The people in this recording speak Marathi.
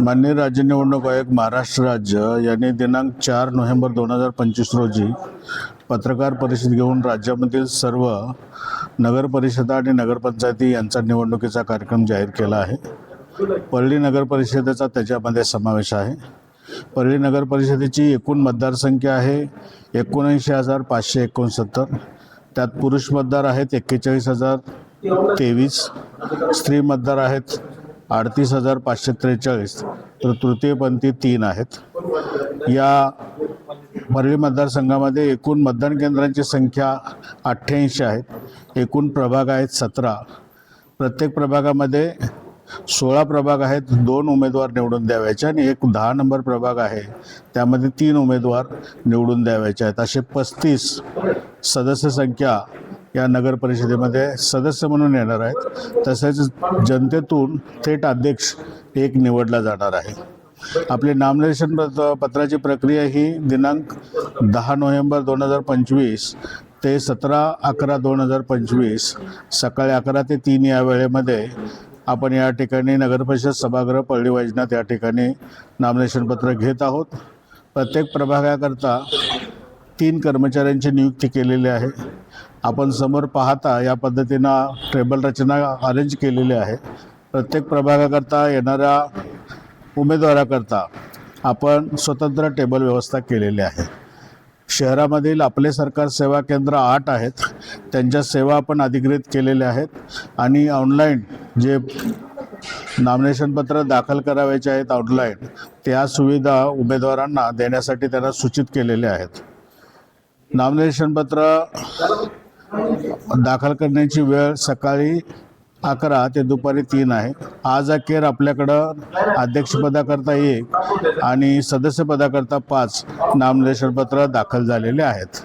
माननीय राज्य निवडणूक आयोग महाराष्ट्र राज्य यांनी दिनांक चार नोव्हेंबर दोन हजार पंचवीस रोजी पत्रकार परिषद घेऊन राज्यामधील सर्व नगरपरिषदा आणि नगरपंचायती यांचा निवडणुकीचा कार्यक्रम जाहीर केला आहे. परळी नगरपरिषदेचा त्याच्यामध्ये समावेश आहे. परळी नगरपरिषदेची एकूण मतदारसंख्या आहे एकोणऐंशी हजार पाचशे एकोणसत्तर. त्यात पुरुष मतदार आहेत एक्केचाळीस हजार तेवीस. स्त्री मतदार आहेत अडतीस हजार पाचशे त्रेचाळीस तर तृतीयपंथी तीन आहेत. या परळी मतदारसंघामध्ये एकूण मतदान केंद्रांची संख्या अठ्ठ्याऐंशी आहेत. एकूण प्रभाग आहेत सतरा. प्रत्येक प्रभागामध्ये सोळा प्रभाग आहेत दोन उमेदवार निवडून द्यावायचे आणि एक दहा नंबर प्रभाग आहे. त्यामध्ये तीन उमेदवार निवडून द्यावायचे आहेत. असे पस्तीस सदस्य संख्या या नगर परिषदेमध्ये सदस्य म्हणून येणार आहेत. तसेच जनतेतून थेट अध्यक्ष एक निवडला जाणार आहे. आपली नामनिर्देशन पत्र- पत्राची प्रक्रिया ही दिनांक दहा नोव्हेंबर दोन हजार पंचवीस ते सतरा अकरा दोन हजार पंचवीस सकाळी अकरा ते तीन या वेळेमध्ये आपण या ठिकाणी नगरपरिषद सभागृह पळली वैजनाथ या ठिकाणी नामनिर्देशन पत्र घेत आहोत. प्रत्येक प्रभागाकरता तीन कर्मचाऱ्यांची नियुक्ती केलेली आहे. आपण समोर पाहता या पद्धतीनं टेबल रचना अरेंज केलेली आहे. प्रत्येक प्रभागाकरता येणाऱ्या उमेदवाराकरता आपण स्वतंत्र टेबल व्यवस्था केलेली आहे. शहरामधील आपले सरकार सेवा केंद्र आठ आहेत. त्यांच्या सेवा आपण अधिकृत केलेल्या आहेत. आणि ऑनलाईन जे नॉमिनेशन पत्र दाखल करावायचे आहेत ऑनलाईन त्या सुविधा उमेदवारांना देण्यासाठी त्यांना सूचित केलेल्या आहेत. नॉमिनेशन पत्र दाखल करण्याची वेळ सकाळी अकरा ते दुपारी तीन आहे. आज अखेर आपल्याकडं अध्यक्षपदाकरता एक आणि सदस्यपदाकरता पाच नामनिर्देशन पत्र दाखल झालेले आहेत.